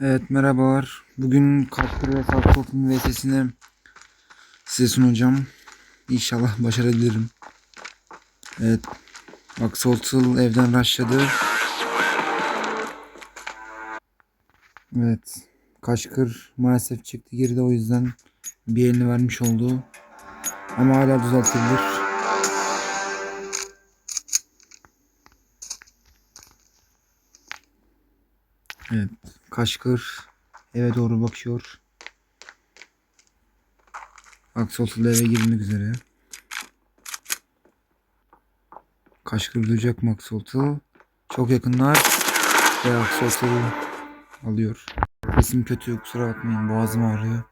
Evet merhabalar. Bugün Kalkır ve Kalkır'ın VS'sini size sunacağım. İnşallah başarabilirim. Evet. Axolotl evden rushladı. Evet. Kaşkır maalesef çıktı geride o yüzden bir elini vermiş oldu. Ama hala düzeltilir. Kaşkır eve doğru bakıyor. Axolotl eve girmek üzere. Kaşkır duyacak mı Axolotl? Çok yakınlar. Ve Axolotl alıyor. Sesim kötü kusura bakmayın boğazım ağrıyor.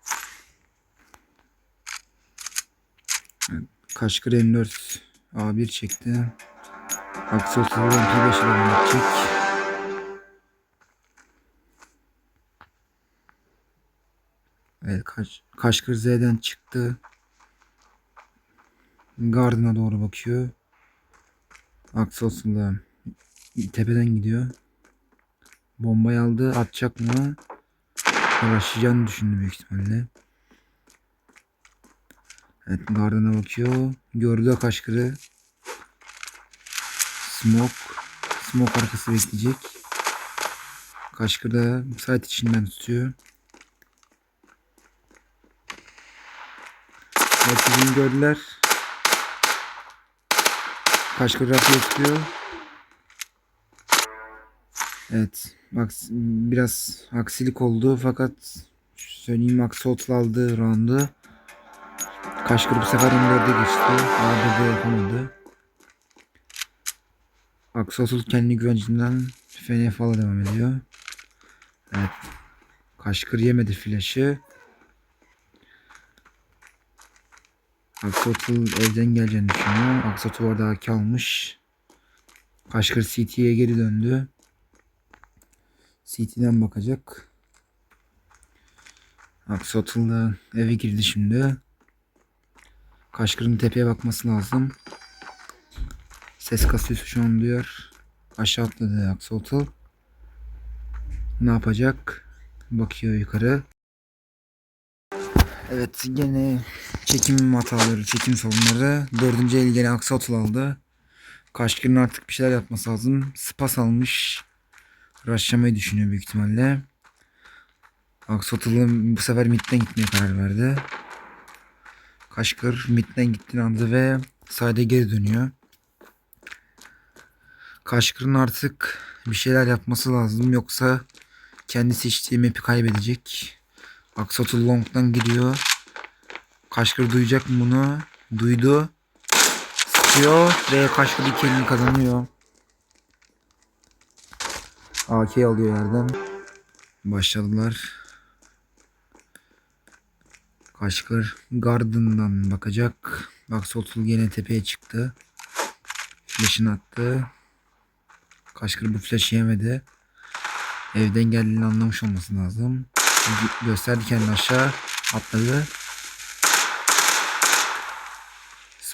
Kaşkır M4 A1 çekti. Axolotl MP5 ile oynayacak. Evet Kaş, Kaşkır Z'den çıktı. Garden'a doğru bakıyor. Axolotl da tepeden gidiyor. Bombayı aldı. Atacak mı? Uğraşacağını düşündü büyük ihtimalle. Evet Garden'a bakıyor. Gördü Kaşkır'ı. Smoke. Smoke arkası bekleyecek. Kaşkır da site içinden tutuyor. Herkesin gördüler. Kaşkır rakıya tutuyor. Evet. Bak biraz aksilik oldu fakat söyleyeyim Axolotl aldı roundu. Kaşkır bu sefer M4'e geçti. A1'de yapamadı. Axolotl kendi güvencinden FNF'la devam ediyor. Evet. Kaşkır yemedi flash'ı. Axolotl evden geleceğini düşünüyor. Axolotl orada AK almış. Kaşkır CT'ye geri döndü. CT'den bakacak. Axolotl da eve girdi şimdi. Kaşkır'ın tepeye bakması lazım. Ses kasıyor şu an duyar. Aşağı atladı Axolotl. Ne yapacak? Bakıyor yukarı. Evet gene çekim hataları, çekim sorunları. Dördüncü el gene Axolotl aldı. Kaşkır'ın artık bir şeyler yapması lazım. Spas almış. Rushlamayı düşünüyor büyük ihtimalle. Axolotl'ın bu sefer midden gitmeye karar verdi. Kaşkır midden gittiğini anladı ve sayda geri dönüyor. Kaşkır'ın artık bir şeyler yapması lazım yoksa kendi seçtiği map'i kaybedecek. Axolotl long'dan gidiyor. Kaşkır duyacak mı bunu? Duydu. Sıkıyor ve Kaşkır iki elini kazanıyor. AK alıyor yerden. Başladılar. Kaşkır Garden'dan bakacak. Axolotl yine tepeye çıktı. Flash'ını attı. Kaşkır bu flash'ı yemedi. Evden geldiğini anlamış olması lazım. Gö- Gösterdi kendini aşağı. Atladı.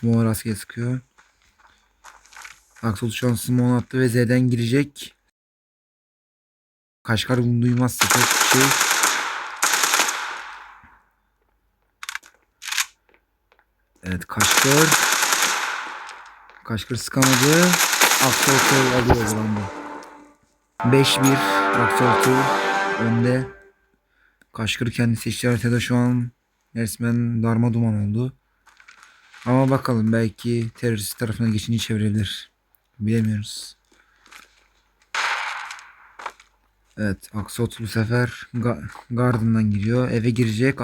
Small rastgele sıkıyor. Axolotl şu an Small attı ve Z'den girecek. Kaşkar bunu duymazsa çok şey. Evet Kaşkar. Kaşkar sıkamadı. Axolotl alıyor bu anda. 5-1 Axolotl önde. Kaşkır kendi seçtiği haritada şu an resmen darma duman oldu. Ama bakalım belki terörist tarafına geçince çevirebilir. Bilemiyoruz. Evet Axolotl bu sefer Ga Garden'dan giriyor. Eve girecek.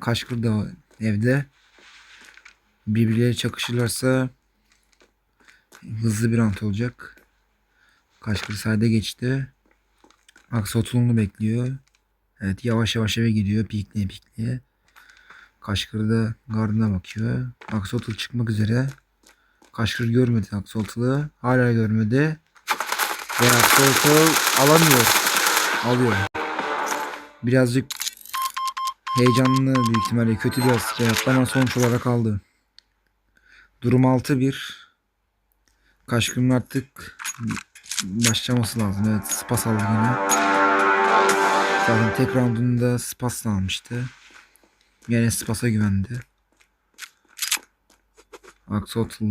Kaşkır da evde. Birbirleriyle çakışırlarsa hızlı bir ant olacak. Kaşkır sayda geçti. Axolotl onu bekliyor. Evet yavaş yavaş eve gidiyor. Pikleye pikleye. Kaşkır da Garden'a bakıyor. Axolotl çıkmak üzere. Kaşkır görmedi Axolotl'ı. Hala görmedi. Ve Axolotl alamıyor alıyor. Birazcık heyecanlı büyük ihtimalle kötü bir yaptı ama sonuç olarak aldı. Durum 6-1. Kaşkın'ın artık başlaması lazım. Evet spas aldı yine. Zaten tek roundunda Spas'la almıştı. Yine Spas'a güvendi. Axolotl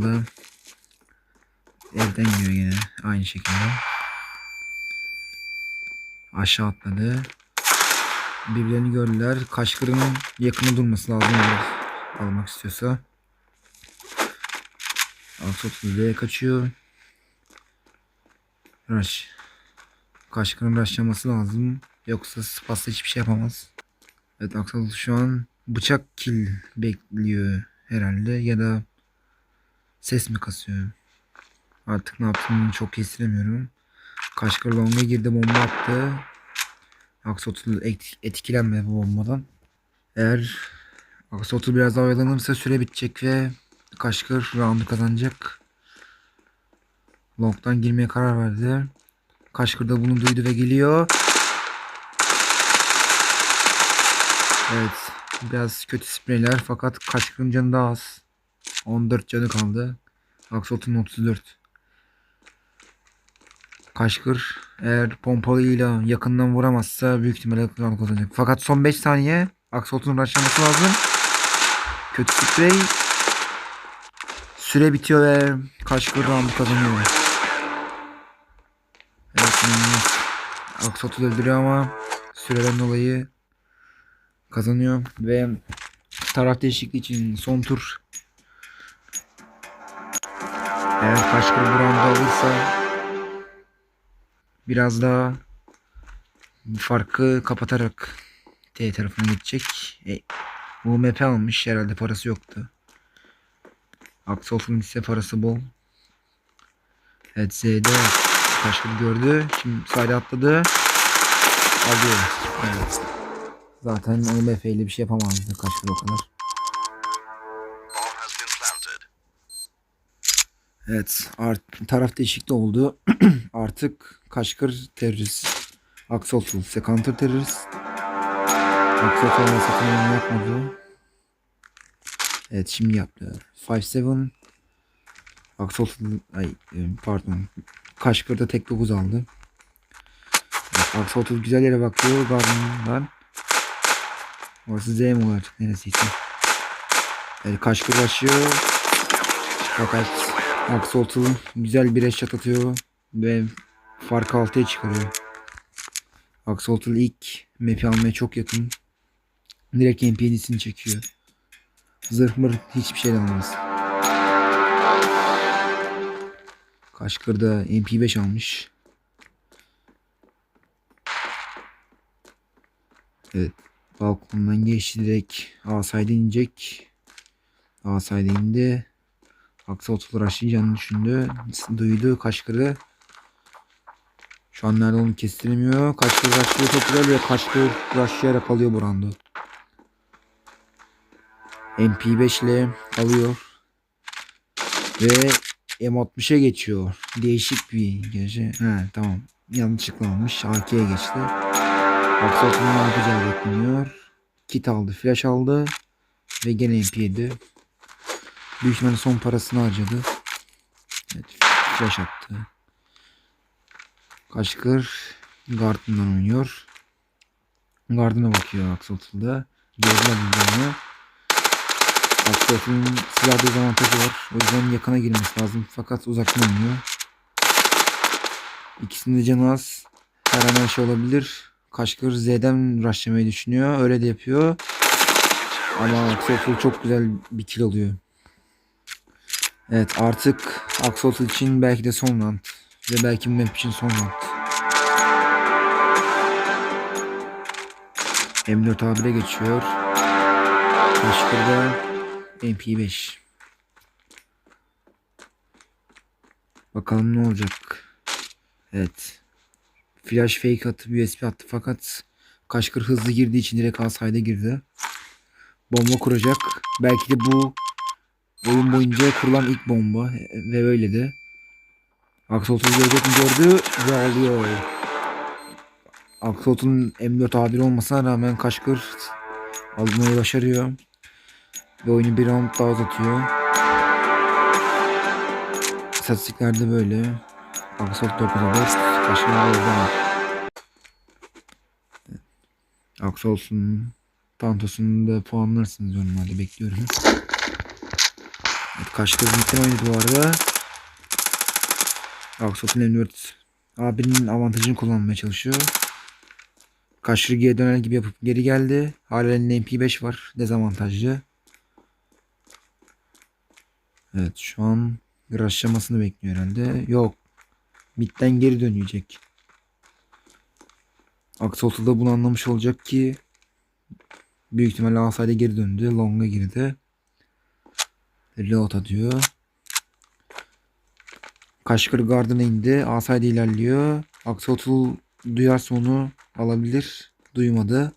evden yiyor yine aynı şekilde. Aşağı atladı. Birbirlerini gördüler. Kaşkır'ın yakını durması lazım almak istiyorsa. Axolotl V'ye kaçıyor. Rush. Kaşkır'ın rushlaması lazım. Yoksa Spas'la hiçbir şey yapamaz. Evet Axolotl şu an bıçak kill bekliyor herhalde ya da ses mi kasıyor? Artık ne yaptığını çok kestiremiyorum. Kaşkır longa girdi bomba attı. Et- etkilenmedi bu bombadan. Eğer Axolotl biraz daha oyalanırsa süre bitecek ve Kaşkır roundu kazanacak. Long'dan girmeye karar verdi. Kaşkır da bunu duydu ve geliyor. Evet. Biraz kötü spreyler fakat Kaşkır'ın canı daha az. 14 canı kaldı. Axolotl 34. Kaşkır eğer pompalıyla yakından vuramazsa büyük ihtimalle round kazanacak. Fakat son 5 saniye Axolot'un rushlaması lazım. Kötü sprey. Süre bitiyor ve Kaşkır round kazanıyor. Evet. Axolotl öldürüyor ama süreden dolayı kazanıyor ve taraf değişikliği için son tur eğer Kaşkır bu round'u alırsa biraz daha farkı kapatarak T tarafına geçecek. E, UMP almış herhalde parası yoktu. Axolotl ise parası bol. Evet Z'de Kaşkır gördü. Şimdi side atladı. Alıyor. Evet. Zaten UMP ile bir şey yapamazdı Kaşkır o kadar. Evet, art, taraf değişikliği oldu. Artık Kaşkır terörist. Axolotl ise counter terörist. Axolotl ona satın yapmadı. Evet şimdi yaptı. 5-7. Axolotl ay e, pardon. Kaşkır da tek 9 aldı. Evet, Axolotl güzel yere bakıyor. Garden'dan. Orası Z mi artık neresiyse. Evet, Kaşkır başlıyor. Fakat Axolotl güzel bir eşat atıyor ve farkı altıya çıkarıyor. Axolotl ilk map'i almaya çok yakın. Direkt MP'lisini çekiyor. Zırh mır hiçbir şey almaz. Kaşkır'da MP5 almış. Evet. Balkondan geçti direkt Asay'da inecek. Asay'da indi. Axolotl rushlayacağını düşündü. Duydu Kaşkır'ı. Şu an nerede onu kestiremiyor. Kaşkır rushlıyor çok güzel ve Kaşkır rushlayarak alıyor bu roundu. MP5 ile alıyor. Ve M60'a geçiyor. Değişik bir gece. He tamam. Yanlışlıkla almış. AK'ye geçti. Axolotl ne yapacağı bekleniyor. Kit aldı. Flash aldı. Ve gene MP7. Büyük son parasını harcadı. Evet, flash attı. Kaşkır Garden'dan oynuyor. Garden'a bakıyor Axolotl Gördüler birbirini. Axolotl'un silah dezavantajı var. O yüzden yakına girmesi lazım. Fakat uzaktan oynuyor. İkisinin de canı az. Her an her şey olabilir. Kaşkır Z'den rushlamayı düşünüyor. Öyle de yapıyor. Ama Axolotl çok güzel bir kill alıyor. Evet artık Axolotl için belki de son round. Ve belki map için son round. M4 A1'e geçiyor. Kaşkır'da MP5. Bakalım ne olacak. Evet. Flash fake atıp USB attı fakat Kaşkır hızlı girdiği için direkt asayda girdi. Bomba kuracak. Belki de bu oyun boyunca kurulan ilk bomba ve öyle de. Mi gördü ve alıyor. Axolotl'un M4 A1 olmasına rağmen Kaşkır almayı başarıyor. Ve oyunu bir round daha uzatıyor. İstatistiklerde böyle. Axolotl 9'a 4. Kaşkır 9'a Aksu olsun. Pantos'unu da puanlarsınız normalde bekliyorum. Evet, Kaşkır Zmit'ten oynadı bu arada. Aksot'un M4 abinin avantajını kullanmaya çalışıyor. Kaşkır geri döner gibi yapıp geri geldi. Hala elinde MP5 var. Dezavantajlı. Evet şu an rushlamasını bekliyor herhalde. Yok. Mid'den geri dönecek. Aksot'u da bunu anlamış olacak ki büyük ihtimalle Asay'da geri döndü. Long'a girdi. Reload atıyor. Kaşkır Garden'a indi. Asay'da ilerliyor. Axolotl duyarsa onu alabilir. Duymadı.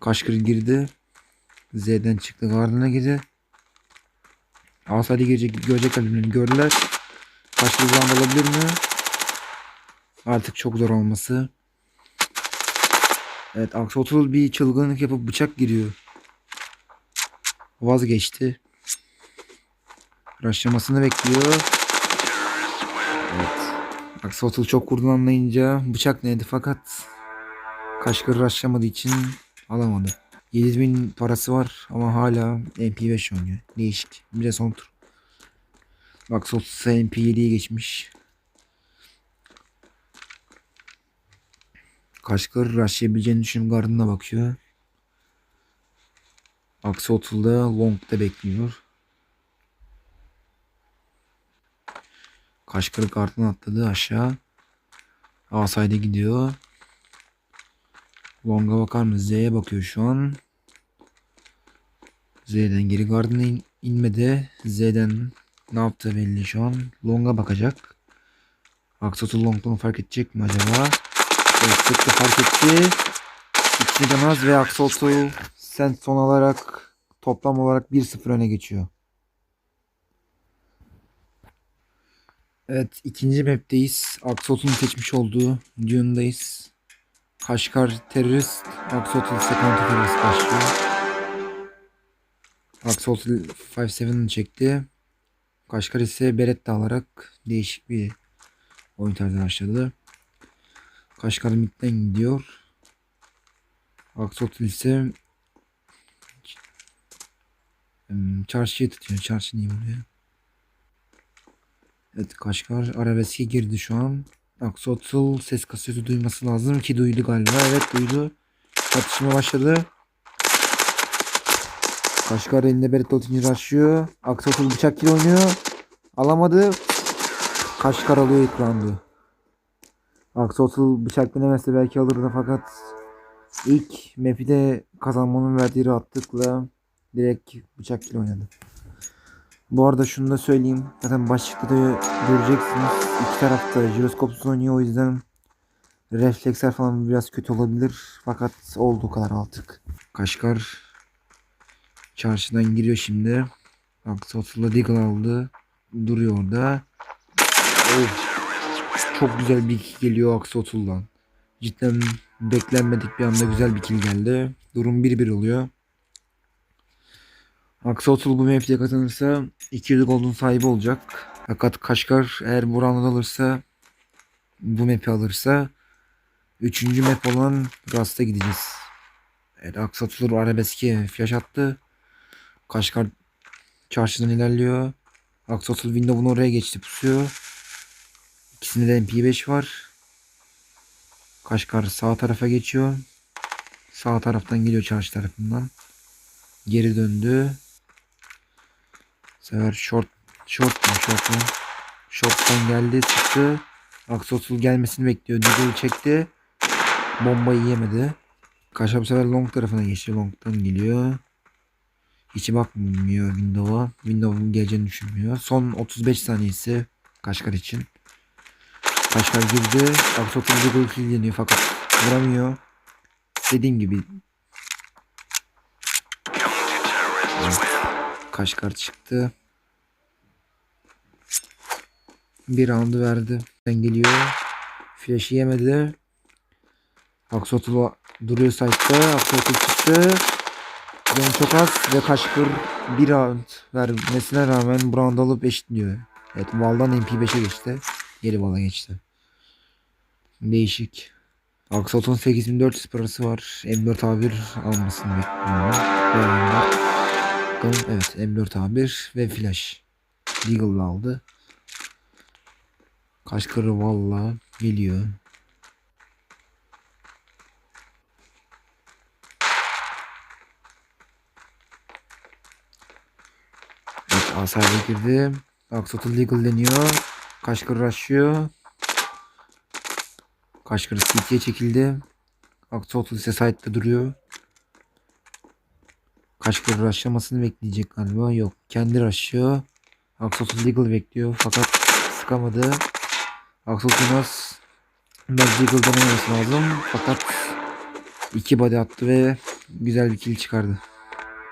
Kaşkır girdi. Z'den çıktı. Garden'a girdi. Asay'da girecek, görecek birbirlerini gördüler. Kaşkır Garden alabilir mi? Artık çok zor olması. Evet Axolotl bir çılgınlık yapıp bıçak giriyor. Vazgeçti. Raşlamasını bekliyor. Evet. Axolotl çok kurduğunu anlayınca bıçak neydi fakat Kaşkır raşlamadığı için alamadı. 7000 parası var ama hala MP5 oynuyor. Değişik. Bir de son tur. Axolotl ise MP7'ye geçmiş. Kaşkır rushlayabileceğini düşünüp gardına bakıyor. Axolotl da long'da bekliyor. Kaşkır gardına atladı aşağı. Asayda gidiyor. Long'a bakar mı? Z'ye bakıyor şu an. Z'den geri gardına in- inmedi. Z'den ne yaptığı belli şu an. Long'a bakacak. Axolotl long'dan fark edecek mi acaba? Evet, sıktı fark etti. İkisi de Naz ve Axolotl sen son olarak toplam olarak 1-0 öne geçiyor. Evet ikinci map'teyiz. Axolotl'un seçmiş olduğu Dune'dayız. Kaşkar terörist, Axolotl ise counter terörist başlıyor. Axolotl 5-7'ını çekti. Kaşkar ise Beretta alarak değişik bir oyun tarzı başladı. Kaşkar midden gidiyor. Axolotl ise hmm, çarşıya tutuyor. Çarşı diyeyim oraya. Evet Kaşkar arabeske girdi şu an. Axolotl ses kaseti duyması lazım ki duydu galiba. Evet duydu. Çatışma başladı. Kaşkar elinde Beretta ultini açıyor. Axolotl bıçak gibi oynuyor. Alamadı. Kaşkar alıyor ilk roundu. Axolotl bıçak denemezse belki alırdı fakat ilk map'i de kazanmanın verdiği rahatlıkla direkt bıçak ile oynadı. Bu arada şunu da söyleyeyim. Zaten başlıkta da göreceksiniz. İki tarafta jiroskopsuz oynuyor o yüzden refleksler falan biraz kötü olabilir. Fakat olduğu kadar artık. Kaşkar çarşıdan giriyor şimdi. Axolotl Deagle aldı. Duruyor orada. Of. Çok güzel bir kill geliyor Axolotl'dan. Cidden beklenmedik bir anda güzel bir kill geldi. Durum 1-1 oluyor. Axolotl bu map'te kazanırsa 200 golden sahibi olacak. Fakat Kaşkar eğer bu round'u alırsa bu map'i alırsa 3. map olan Rust'a gideceğiz. Evet Axolotl arabeske flash attı. Kaşkar çarşıdan ilerliyor. Axolotl window'un oraya geçti pusuyor. İkisinde de MP5 var. Kaşkar sağ tarafa geçiyor. Sağ taraftan geliyor çarşı tarafından. Geri döndü. Bu sefer short short mu short mu? Short'tan geldi çıktı. Axolotl gelmesini bekliyor. Diggle'ı çekti. Bombayı yemedi. Kaşar bu sefer long tarafına geçti. Long'tan geliyor. Hiç bakmıyor Windows'a. Windows'un geleceğini düşünmüyor. Son 35 saniyesi Kaşkar için. Kaşkar girdi. Axolotl Diggle killeniyor fakat vuramıyor. Dediğim gibi. Kaşkar çıktı. Bir roundu verdi. Ben geliyor. Flash'ı yemedi. Axolotl duruyor site'da. Axolotl çıktı. Canı çok az ve Kaşkır bir round vermesine rağmen bu round alıp eşitliyor. Evet Val'dan MP5'e geçti. Geri Val'a geçti. Değişik. Aksot'un 8400 parası var. M4 A1 almasını bekliyorum. Ve M4. Bakalım evet M4 A1 ve Flash. Deagle'la aldı. Kaşkarı valla geliyor. Evet Asayla girdi. Aksot'u Legal deniyor. Kaşkarı rushlıyor. Kaşkarı CT'ye çekildi. Aksot'u ise side'da duruyor. Kaşkarı rushlamasını bekleyecek galiba. Yok. Kendi rushlıyor. Aksot'u Legal bekliyor. Fakat sıkamadı. Aksot'unuz ben Legal denememesi lazım. Fakat iki body attı ve güzel bir kill çıkardı.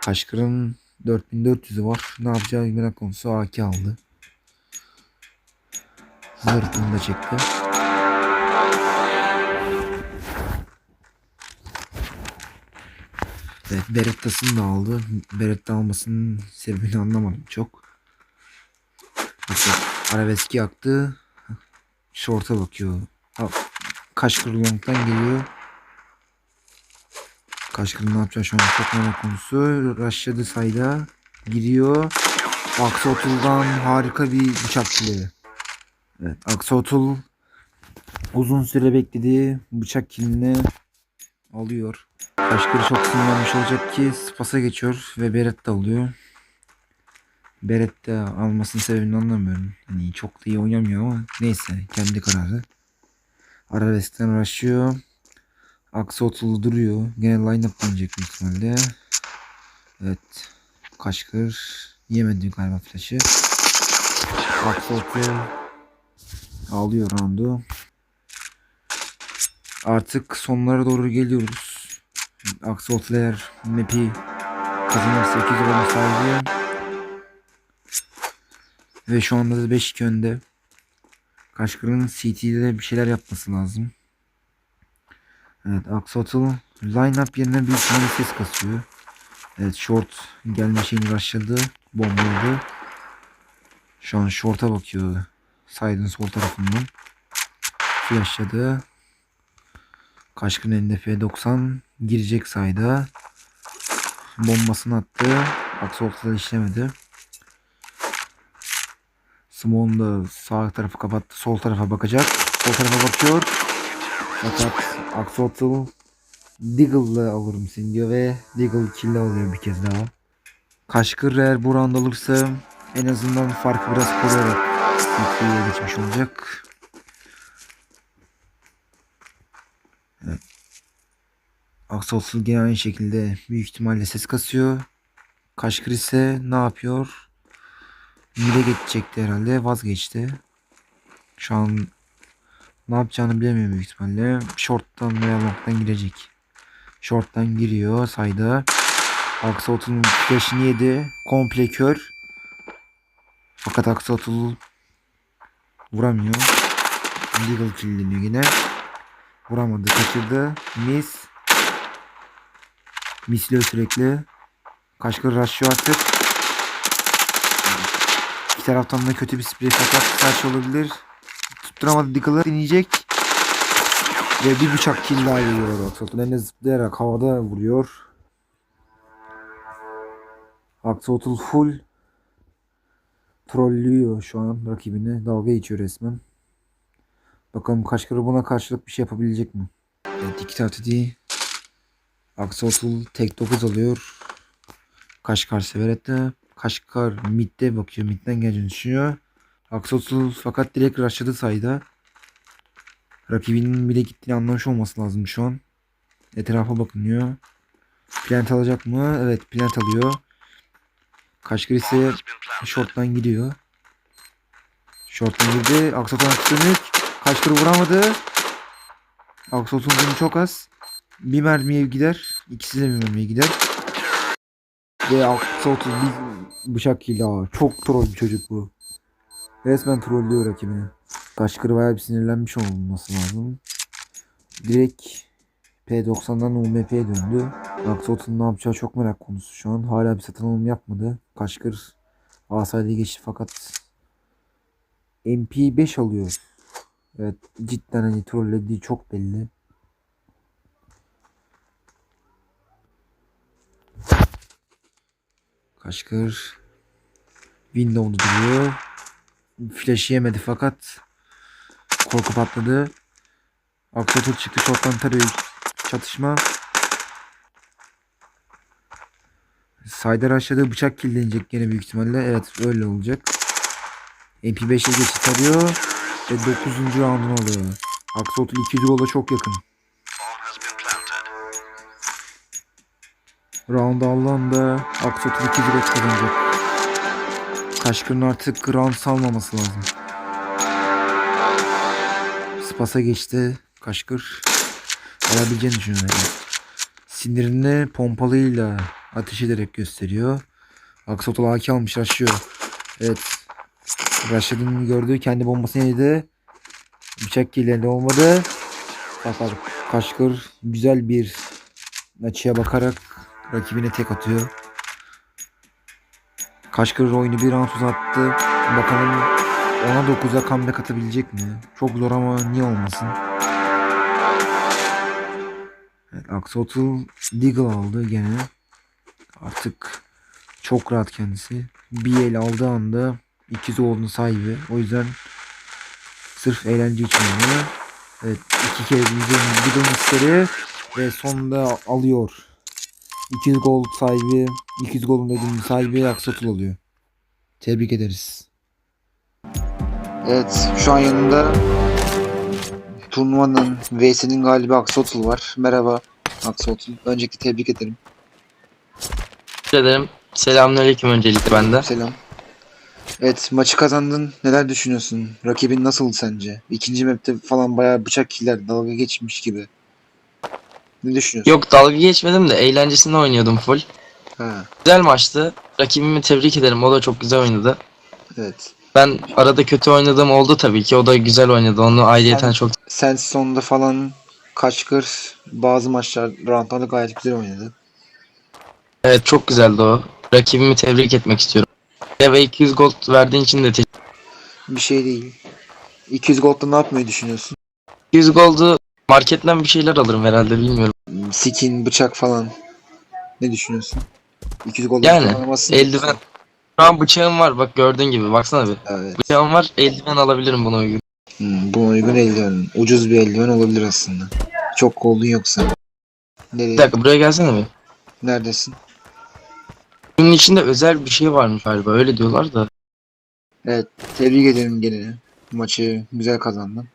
Kaşkır'ın 4400'ü var. Ne yapacağı merak konusu AK aldı. Zırtını da çekti. Evet Beretta'sını da aldı. Beretta almasının sebebini anlamadım çok. Mesela arabeski yaktı. Short'a bakıyor. Kaşkır long'dan geliyor. Kaşkır'ın ne yapacağı şu an çok merak konusu. Rushladı sayda. Giriyor. Aksotul'dan harika bir bıçak kili. Evet Aksotul uzun süre beklediği bıçak kilini alıyor. Kaşkır çok sinirlenmiş olacak ki Spas'a geçiyor ve Beretta alıyor. Beretta almasının sebebini anlamıyorum. Hani çok da iyi oynamıyor ama neyse kendi kararı. Arabesk'ten uğraşıyor. Aksotul duruyor. Gene line-up dönecek büyük ihtimalle. Evet. Kaşkır yemedi galiba flash'ı. Aksotul alıyor roundu. Artık sonlara doğru geliyoruz. Aksotul eğer map'i kazanırsa 2 oranı sağlıyor. Ve şu anda da 5-2 önde. Kaşkır'ın CT'de bir şeyler yapması lazım. Evet Axolotl line-up yerine bir tane ses kasıyor. Evet short gelme şeyini başladı. Bombaladı. Şu an short'a bakıyor. Side'ın sol tarafından. Flashladı. Kaşkın elinde F90 girecek sayda. Bombasını attı. Axolotl işlemedi. Simon da sağ tarafı kapattı. Sol tarafa bakacak. Sol tarafa bakıyor. Fakat Axolotl Deagle'la alırım seni diyor ve Deagle kill'le alıyor bir kez daha. Kaşkır eğer bu round alırsa en azından farkı biraz koruyarak ilk geçmiş olacak. Evet. Axolotl gene aynı şekilde büyük ihtimalle ses kasıyor. Kaşkır ise ne yapıyor? Mide geçecekti herhalde vazgeçti. Şu an ne yapacağını bilemiyor büyük ihtimalle. Short'tan veya long'dan girecek. Short'tan giriyor sayda. Axolotl flash'ini yedi. Komple kör. Fakat Axolotl vuramıyor. Legal killeniyor yine. Vuramadı. Kaçırdı. Miss. Misliyor sürekli. Kaşkır rushlıyor artık. İki taraftan da kötü bir sprey fakat saç olabilir. Tutturamadı Diggle'ı deneyecek. Ve bir bıçak kill daha geliyor Axolotl. Zıplayarak havada vuruyor. Axolotl full trollüyor şu an rakibini. Dalga geçiyor resmen. Bakalım Kaşkarı buna karşılık bir şey yapabilecek mi? Evet iki tarafta değil. Axolotl tek 9 alıyor. Kaşkar Severet'te. Kaşkar midde bakıyor. Midden geleceğini düşünüyor. Axolotl fakat direkt rushladı sayda. Rakibinin bile gittiğini anlamış olması lazım şu an. Etrafa bakınıyor. Plant alacak mı? Evet plant alıyor. Kaşkar ise short'tan gidiyor. Short'tan girdi. Axolotl dönük. Kaşkar vuramadı. Axolotl'un canı çok az. Bir mermiye gider. İkisi de bir mermiye gider. Ve Axolotl bir bıçak ile Çok troll bir çocuk bu. Resmen trollüyor rakibini. Kaşkırı bayağı bir sinirlenmiş olması lazım. Direkt P90'dan UMP'ye döndü. Axot'un ne yapacağı çok merak konusu şu an. Hala bir satın alım yapmadı. Kaşkır Asay'da geçti fakat MP5 alıyor. Evet cidden hani trollediği çok belli. Kaşkır Windows'da duruyor. Flash yemedi fakat korku patladı. Aksatıl çıktı shot'tan tarıyor. Çatışma. Saydar aşağıda bıçak killenecek gene büyük ihtimalle. Evet öyle olacak. MP5'e geçit arıyor. Ve 9. roundunu alıyor. Aksotul 200 gola çok yakın. Round aldığında Aksotul 200 gol kazanacak. Kaşkır'ın artık round salmaması lazım. Spas'a geçti. Kaşkır alabileceğini düşünüyorum. Sinirini pompalıyla ateş ederek gösteriyor. Aksotol AK almış raşıyor. Evet. Raşad'ın gördüğü kendi bombasını yedi. Bıçak kirlerinde olmadı. Fakat Kaşkır güzel bir açıya bakarak rakibine tek atıyor. Kaşkır oyunu bir round uzattı. Bakalım ona 9'a comeback atabilecek mi? Çok zor ama niye olmasın? Evet, Axolotl Deagle aldı gene. Artık çok rahat kendisi. Bir el aldığı anda ikiz olduğunu sahibi. O yüzden sırf eğlence için oynuyor. Evet iki yüzünün bidon isteri ve sonunda alıyor. 200 gol sahibi, 200 golün ödülünün sahibi Axolotl oluyor. Tebrik ederiz. Evet şu an yanında turnuvanın VS'nin galibi Axolotl var. Merhaba Axolotl. Öncelikle tebrik ederim. Teşekkür ederim. Selamünaleyküm öncelikle benden. Selam. Evet maçı kazandın. Neler düşünüyorsun? Rakibin nasıldı sence? İkinci map'te falan bayağı bıçak killer dalga geçmiş gibi. Ne düşünüyorsun? Yok dalga geçmedim de eğlencesine oynuyordum full. Ha, Güzel maçtı. Rakibimi tebrik ederim. O da çok güzel oynadı. evet. Ben arada kötü oynadığım oldu tabii ki. O da güzel oynadı. Onu ayrıyeten çok Sen sonunda falan kaçkır bazı maçlar roundlarda gayet güzel oynadı. Evet çok güzeldi o. Rakibimi tebrik etmek istiyorum. Ve 200 gold verdiğin için de teşekkür Bir şey değil. 200 gold'da ne yapmayı düşünüyorsun? 200 gold'u marketten bir şeyler alırım herhalde bilmiyorum. Skin, bıçak falan. Ne düşünüyorsun? 200 gold Yani, eldiven. Şu an bıçağım var bak gördüğün gibi. Baksana bir. Evet. Bıçağım var eldiven alabilirim buna uygun. Hmm, buna uygun eldiven. Ucuz bir eldiven olabilir aslında. Çok gold'un yoksa. Nereye? Bir dakika buraya gelsene bir. Neredesin? Bunun içinde özel bir şey varmış galiba öyle diyorlar da. Evet. Tebrik ederim gene. Maçı güzel kazandın.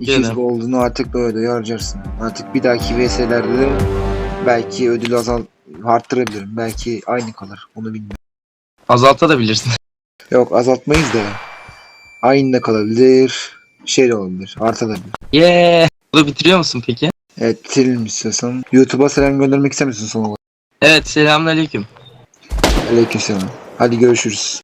200 Gene. gold'unu artık böyle harcarsın. Artık bir dahaki VS'lerde de belki ödülü azal arttırabilirim. Belki aynı kalır. Onu bilmiyorum. Azaltabilirsin. Yok azaltmayız da. Aynı da kalabilir. Şey de olabilir. Artabilir. Yeah. Bunu bitiriyor musun peki? Evet bitirelim istiyorsan. YouTube'a selam göndermek istemiyorsun son olarak. Evet selamünaleyküm. Aleykümselam. Hadi görüşürüz.